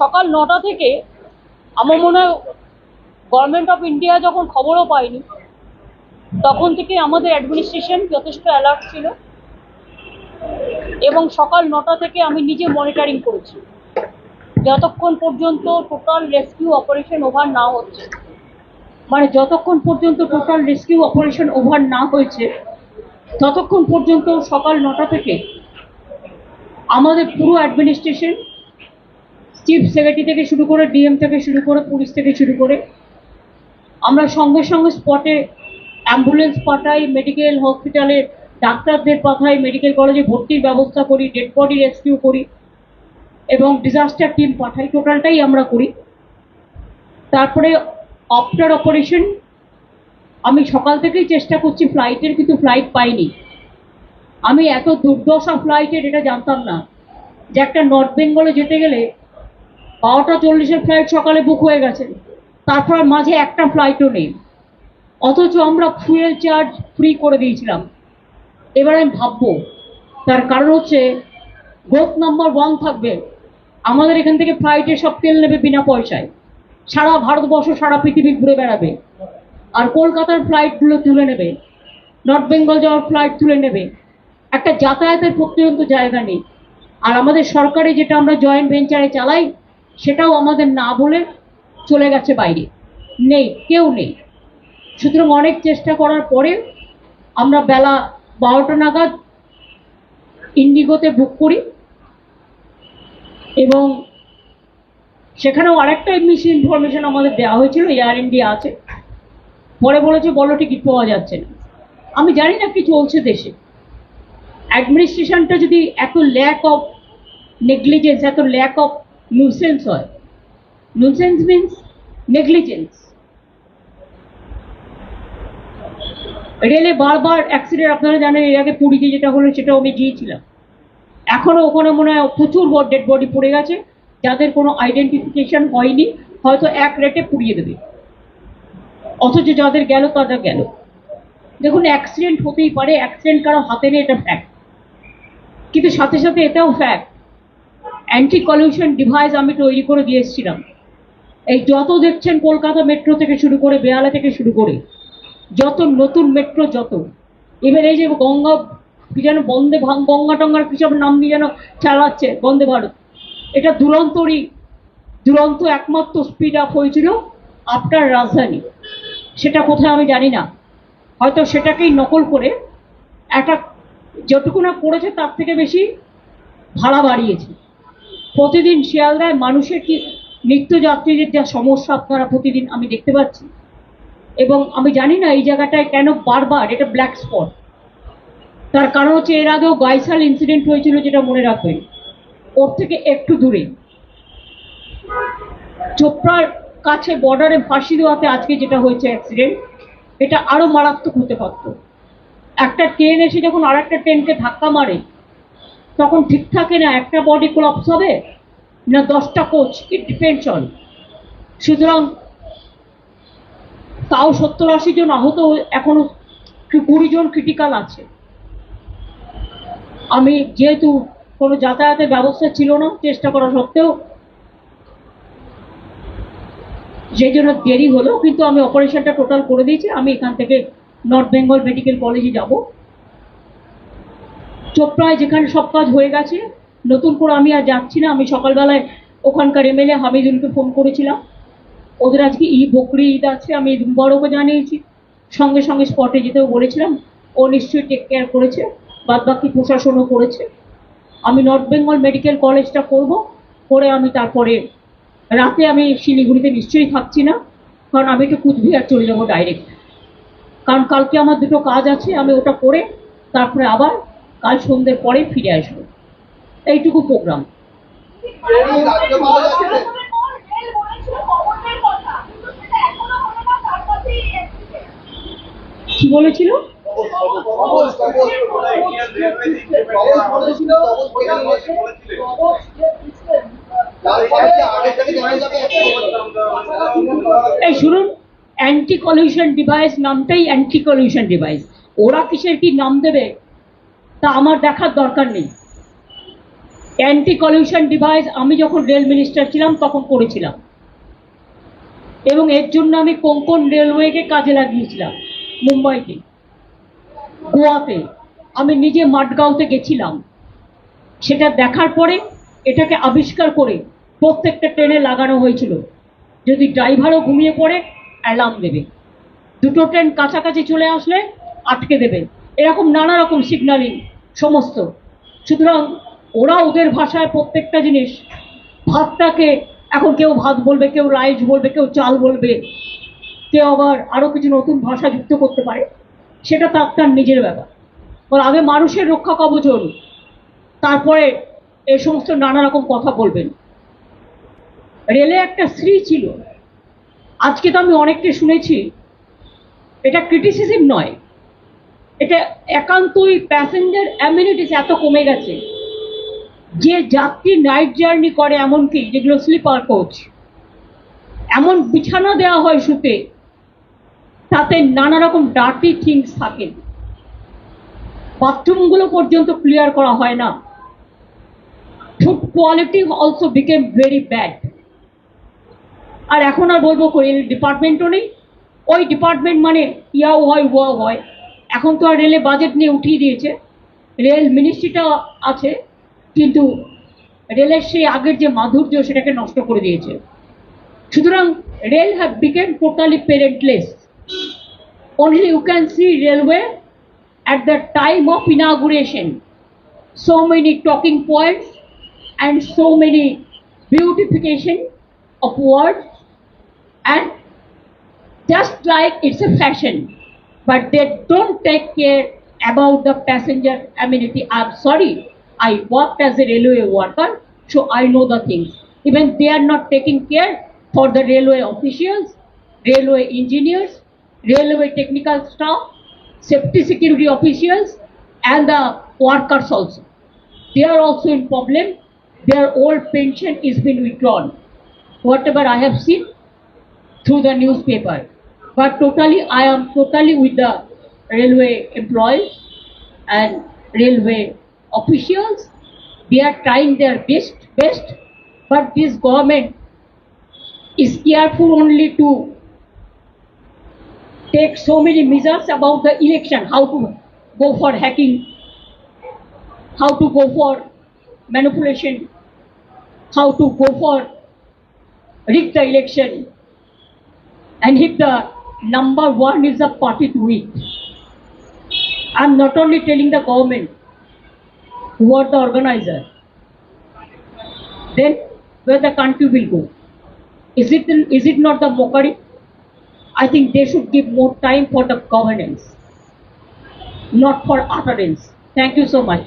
সকাল নটা থেকে আমার মনে হয় গভর্নমেন্ট অফ ইন্ডিয়া যখন খবরও পায়নি, তখন থেকে আমাদের অ্যাডমিনিস্ট্রেশন যথেষ্ট অ্যালার্ট ছিল। এবং সকাল নটা থেকে আমি নিজে মনিটরিং করেছি। যতক্ষণ পর্যন্ত টোটাল রেস্কিউ অপারেশন ওভার না হচ্ছে মানে যতক্ষণ পর্যন্ত টোটাল রেস্কিউ অপারেশন ওভার না হয়েছে, ততক্ষণ পর্যন্ত সকাল নটা থেকে আমাদের পুরো অ্যাডমিনিস্ট্রেশন চিফ সেক্রেটারি থেকে শুরু করে ডিএম থেকে শুরু করে পুলিশ থেকে শুরু করে, আমরা সঙ্গে সঙ্গে স্পটে অ্যাম্বুলেন্স পাঠাই মেডিকেল হসপিটালে ডাক্তারদের পাঠাই মেডিকেল কলেজে ভর্তির ব্যবস্থা করি ডেড বডি রেস্কিউ করি এবং ডিজাস্টার টিম পাঠাই। টোটালটাই আমরা করি। তারপরে আফটার অপারেশন আমি সকাল থেকেই চেষ্টা করছি ফ্লাইটের কিন্তু ফ্লাইট পাইনি। আমি এত দুর্দশা ফ্লাইটের এটা জানতাম না। যে একটা নর্থ বেঙ্গলে যেতে গেলে বারোটা চল্লিশের ফ্লাইট সকালে বুক হয়ে গেছে। তারপর মাঝে একটা ফ্লাইটও নেই। অথচ আমরা ফুয়েল চার্জ ফ্রি করে দিয়েছিলাম। এবার আমি ভাববো, তার কারণ হচ্ছে গ্রোথ নাম্বার ওয়ান থাকবে। আমাদের এখান থেকে ফ্লাইটে সব তেল নেবে বিনা পয়সায়। সারা ভারতবর্ষ, সারা পৃথিবী ঘুরে বেড়াবে। আর কলকাতার ফ্লাইটগুলো তুলে নেবে। নর্থ বেঙ্গল যাওয়ার ফ্লাইট তুলে নেবে। একটা যাতায়াতের পর্যন্ত জায়গা নেই। আর আমাদের সরকারি যেটা আমরা জয়েন্ট ভেঞ্চারে চালাই, সেটাও আমাদের না বলে চলে গেছে বাইরে। নেই, কেউ নেই। সুতরাং অনেক চেষ্টা করার পরে আমরা বেলা বারোটা নাগাদ ইন্ডিগোতে বুক করি এবং সেখানেও আরেকটা মিস ইনফরমেশন আমাদের দেওয়া হয়েছিল এয়ার ইন্ডিয়া আছে। পরে বলেছে, বলো টিকিট পাওয়া যাচ্ছে না। আমি জানি না কি চলছে দেশে। অ্যাডমিনিস্ট্রেশনটা যদি এত ল্যাক অফ নেগলিজেন্স এত ল্যাক অফ নুসেন্স হয় নুসেন্স মিন্স নেগলিজেন্স রেলে বারবার অ্যাক্সিডেন্ট আপনারা জানেন, এর আগে পুরীতে যেটা হলো সেটাও আমি গিয়েছিলাম। এখনও ওখানে মনে হয় প্রচুর ডেড বডি পড়ে গেছে। যাদের কোনো আইডেন্টিফিকেশন হয়নি, হয়তো এক রেটে পুড়িয়ে দেবে। অথচ যাদের গেল, তাদের গেল। দেখুন অ্যাক্সিডেন্ট হতেই পারে অ্যাক্সিডেন্ট কারও হাতে নেই, এটা ফ্যাক্ট কিন্তু সাথে সাথে এটাও ফ্যাক্ট অ্যান্টি কলিউশন ডিভাইস আমি তৈরি করে দিয়ে এসেছিলাম। এই যত দেখছেন কলকাতা মেট্রো থেকে শুরু করে বেহালা থেকে শুরু করে যত নতুন মেট্রো যত। এবার এই যে গঙ্গা, কি যেন বন্দে গঙ্গা টঙ্গার কি সব নাম দিয়ে যেন চালাচ্ছে বন্দে ভারত। এটা দুরন্তরই, দুরন্ত একমাত্র স্পিড আপ হয়েছিল আফটার রাজধানী। সেটা কোথায় আমি জানি না। হয়তো সেটাকেই নকল করে একটা যতটুকু না করেছে তার থেকে বেশি ভাড়া বাড়িয়েছে। প্রতিদিন শিয়ালদায় মানুষের কি নিত্যযাত্রীদের যা সমস্যা আপনারা প্রতিদিন আমি দেখতে পাচ্ছি। এবং আমি জানি না এই জায়গাটায় কেন বারবার এটা ব্ল্যাক স্পট তার কারণ হচ্ছে এর আগেও গাইসাল ইনসিডেন্ট হয়েছিল যেটা মনে রাখবেন। ওর থেকে একটু দূরে। চোপড়ার কাছে বর্ডারে ফাঁসি দেওয়াতে আজকে যেটা হয়েছে অ্যাক্সিডেন্ট এটা আরও মারাত্মক হতে পারত। একটা ট্রেন এসে যখন আর একটা ট্রেনকে ধাক্কা মারে, তখন ঠিক থাকে না একটা বডি কোলাপস হবে না দশটা কোচ ইট ডিপেন্ডস অন সুতরাং তাও সত্তর আশি জন আহত এখনও কুড়ি জন ক্রিটিক্যাল আছে। আমি যেহেতু কোনো যাতায়াতের ব্যবস্থা ছিল না, চেষ্টা করা সত্ত্বেও সেই জন্য দেরি হলো, কিন্তু আমি অপারেশনটা টোটাল করে দিয়েছি। আমি এখান থেকে নর্থ বেঙ্গল মেডিকেল কলেজে যাব। চোপড়ায় যেখানে সব কাজ হয়ে গেছে, নতুন করে আমি আর যাচ্ছি না। আমি সকালবেলায় ওখানকার এমএলএ হামিদুলকে ফোন করেছিলাম। ওদের আজকে ই বকরি ঈদ আছে, আমি বড়কে জানিয়েছি। সঙ্গে সঙ্গে স্পটে যেতেও বলেছিলাম, ও নিশ্চয়ই টেক কেয়ার করেছে বাদ বাকি প্রশাসনও করেছে। আমি নর্থ বেঙ্গল মেডিকেল কলেজটা করব, করে আমি তারপরে রাতে আমি শিলিগুড়িতে নিশ্চয়ই থাকছি না, কারণ আমি একটু কুচবিহার চলে যাব ডাইরেক্ট কারণ কালকে আমার দুটো কাজ আছে, আমি ওটা করে তারপরে আবার কাল সন্ধ্যের পরে ফিরে আসব। এইটুকু প্রোগ্রাম বলেছিল? এই শুনুন অ্যান্টি কলিউশন ডিভাইস নামটাই অ্যান্টি কলিউশন ডিভাইস ওরা কিসের কি নাম দেবে? তা আমার দেখার দরকার নেই। অ্যান্টি কলিউশন ডিভাইস আমি যখন রেল মিনিস্টার ছিলাম, তখন করেছিলাম। এবং এর জন্য আমি কোঙ্কন রেলওয়েকে কাজে লাগিয়েছিলাম। মুম্বাইতে। গোয়াতে। আমি নিজে মাঠগাঁওতে গেছিলাম। সেটা দেখার পরে এটাকে আবিষ্কার করে প্রত্যেকটা ট্রেনে লাগানো হয়েছিল। যদি ড্রাইভারও ঘুমিয়ে পড়ে, অ্যালার্ম দেবে। দুটো ট্রেন কাছাকাছি চলে আসলে আটকে দেবে। এরকম নানা রকম সিগন্যালিং সমস্ত। সুতরাং ওরা ওদের ভাষায় প্রত্যেকটা জিনিস, ভাতটাকে এখন কেউ ভাত বলবে, কেউ রাইস বলবে, কেউ চাল বলবে কেউ আবার আরও কিছু নতুন ভাষা যুক্ত করতে পারে, সেটা তার তার নিজের ব্যাপার। বল আগে মানুষের রক্ষা কবচন তারপরে এ সমস্ত নানা রকম কথা বলবেন। রেলে একটা স্ত্রী ছিল, আজকে তো আমি অনেককে শুনেছি, এটা ক্রিটিসিজম নয়, এটা একান্তই প্যাসেঞ্জার অ্যামিনিটিস এত কমে গেছে। যে যাত্রী নাইট জার্নি করে এমনকি, যেগুলো স্লিপার কোচ এমন বিছানা দেওয়া হয় শুতে তাতে নানা রকম ডার্টি থিংস থাকে। বাথরুমগুলো পর্যন্ত ক্লিয়ার করা হয় না। Food quality also became very bad আর এখন আর বলব রেল ডিপার্টমেন্টও নেই। ওই ডিপার্টমেন্ট মানে ইয়াও হয় ওয়াও হয়। এখন তো আর রেলে বাজেট নিয়ে উঠিয়ে দিয়েছে। রেল মিনিস্ট্রিটা আছে, কিন্তু রেলের সেই আগের যে মাধুর্য সেটাকে নষ্ট করে দিয়েছে। সুতরাং rail have became totally parentless only you can see railway at the time of inauguration. So many talking points and so many beautification of words and just like it's a fashion but they don't take care about the passenger amenity. I'm sorry i worked as a railway worker so i know the things. Even they are not taking care for the railway officials railway engineers railway technical staff safety security officials and the workers also they are also in problem their old pension is been withdrawn whatever i have seen through the newspaper. But totally, I am totally with the railway employees and railway officials. They are trying their best, best, but this government is careful only to take so many measures about the election, how to go for hacking, how to go for manipulation, how to go for rig the election, and if the number one is the party to it. I'm not only telling the government who are the organizer, then where the country will go. Is it, is it not the mockery? I think they should give more time for the governance, not for utterance. Thank you so much.